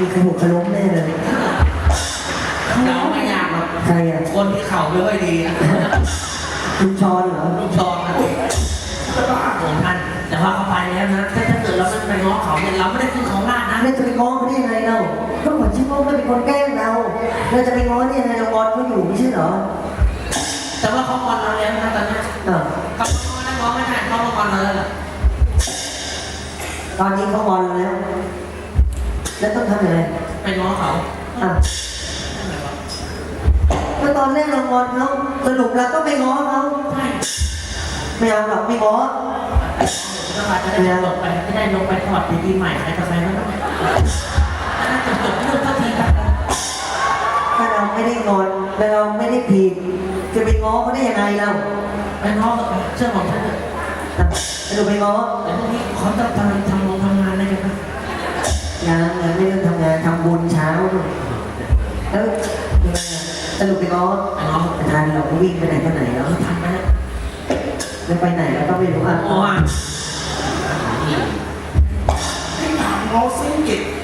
มีขมุกขล้มแน่เลยเราไม่อยากหรอกใครอะคนที่เข่าไม่ค่อยดีอะคุณชอนเหรอลูกชอนนะก็ต้องอาของท่าน แต่ว่าเขาไปแล้วนะ ถ้าถ้าเกิดเราไม่ไปง้อเขาเนี่ยเราไม่ได้ขึ้นของลาดนะไม่วจะไปง้อเขาได้ยังไงเราก็เหมือนชิโม่ไม่เป็นคนแกล้งเรา เราจะไปง้อได้ยังไงเราบอลเขาอยู่ไม่ใช่เหรอแต่ว่าเขาบอนเราแล้วนะตอนนี้อะเขาไม่ได้ง้อไม่ได้เขาบอนเราแล้วตอนนี้เขาบอนเราแล้ว แล้วต้องทำยังไงไปง้อเขาอะก็ตอนแรกเรางอนเขาสรุปแล้วก็ไม่ง้อเขาใช่ไม่เอาหรอกไม่ง้อจังหวัดจะได้ลงไปไม่ได้ลงไปถอดปีใหม่ใครจะไปแล้วนะน่าจะจบเรื่องสักทีครับถ้าเราไม่ได้งอนแล้วเราไม่ได้ผิดจะไปง้อเขาได้ยังไงเราไปง้อกับเชื่อของฉันเถอะอะสรุปไปง้อแต่พวกนี้เขาจะทำทำงง ยังยังไม่เริ่มทำงานทำบุญเช้าด้วยแล้วยังไงอะสรุปไปง้อไปง้อประธานเราก็วิ่งไปไหนก็ไหนแล้วเราทำไปแล้วแล้วไปไหนแล้วก็ไม่รู้อะโอ้ยให้ถามเขาซิงกิต